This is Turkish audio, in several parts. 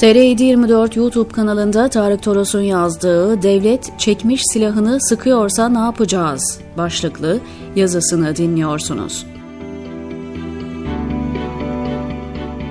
TR724 YouTube kanalında Tarık Toros'un yazdığı Devlet çekmiş silahını sıkıyorsa ne yapacağız başlıklı yazısını dinliyorsunuz.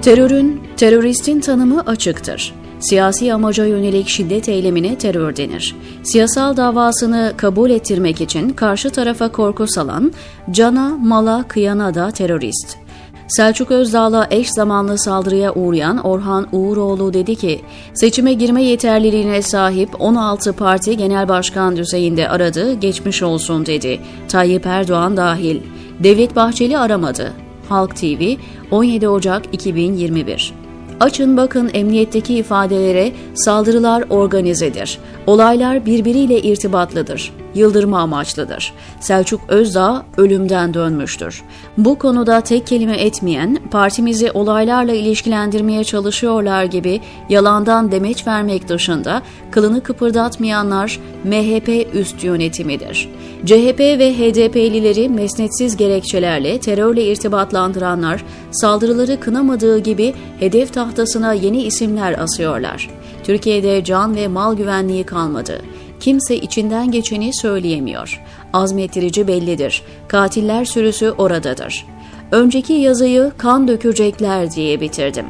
Terörün, teröristin tanımı açıktır. Siyasi amaca yönelik şiddet eylemine terör denir. Siyasal davasını kabul ettirmek için karşı tarafa korku salan, cana, mala kıyana da terörist. Selçuk Özdağ'la eş zamanlı saldırıya uğrayan Orhan Uğuroğlu dedi ki, seçime girme yeterliliğine sahip 16 parti genel başkan düzeyinde aradı, geçmiş olsun dedi. Tayyip Erdoğan dahil. Devlet Bahçeli aramadı. Halk TV 17 Ocak 2021 Açın bakın emniyetteki ifadelere saldırılar organizedir. Olaylar birbiriyle irtibatlıdır. Yıldırma amaçlıdır. Selçuk Özdağ ölümden dönmüştür. Bu konuda tek kelime etmeyen, partimizi olaylarla ilişkilendirmeye çalışıyorlar gibi yalandan demeç vermek dışında kılını kıpırdatmayanlar MHP üst yönetimidir. CHP ve HDP'lileri mesnetsiz gerekçelerle terörle irtibatlandıranlar saldırıları kınamadığı gibi hedef tahtasına yeni isimler asıyorlar. Türkiye'de can ve mal güvenliği kalmadı. Kimse içinden geçeni söyleyemiyor. Azmettirici bellidir. Katiller sürüsü oradadır. Önceki yazıyı kan dökecekler diye bitirdim.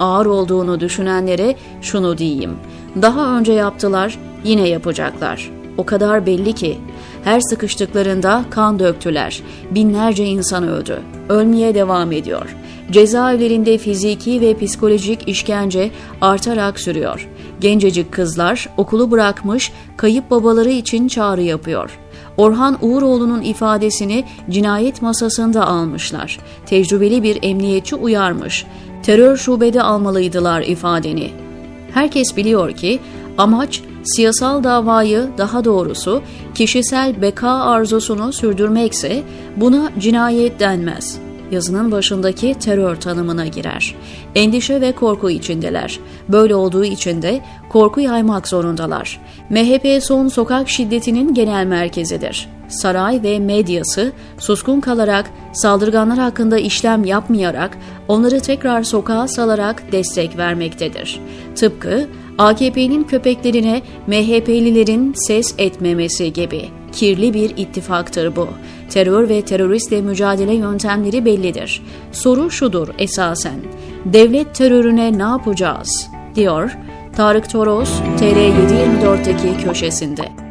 Ağır olduğunu düşünenlere şunu diyeyim. Daha önce yaptılar, yine yapacaklar. O kadar belli ki her sıkıştıklarında kan döktüler. Binlerce insan öldü. Ölmeye devam ediyor. Cezaevlerinde fiziki ve psikolojik işkence artarak sürüyor. Gencecik kızlar okulu bırakmış, kayıp babaları için çağrı yapıyor. Orhan Uğuroğlu'nun ifadesini cinayet masasında almışlar. Tecrübeli bir emniyetçi uyarmış. Terör şubede almalıydılar ifadeni. Herkes biliyor ki amaç siyasal davayı daha doğrusu kişisel beka arzusunu sürdürmekse buna cinayet denmez. Yazının başındaki terör tanımına girer. Endişe ve korku içindeler. Böyle olduğu için de korku yaymak zorundalar. MHP son sokak şiddetinin genel merkezidir. Saray ve medyası suskun kalarak, saldırganlar hakkında işlem yapmayarak, onları tekrar sokağa salarak destek vermektedir. Tıpkı AKP'nin köpeklerine MHP'lilerin ses etmemesi gibi kirli bir ittifaktır bu. Terör ve teröristle mücadele yöntemleri bellidir. Soru şudur esasen. Devlet terörüne ne yapacağız? diyor Tarık Toros TR724'teki köşesinde.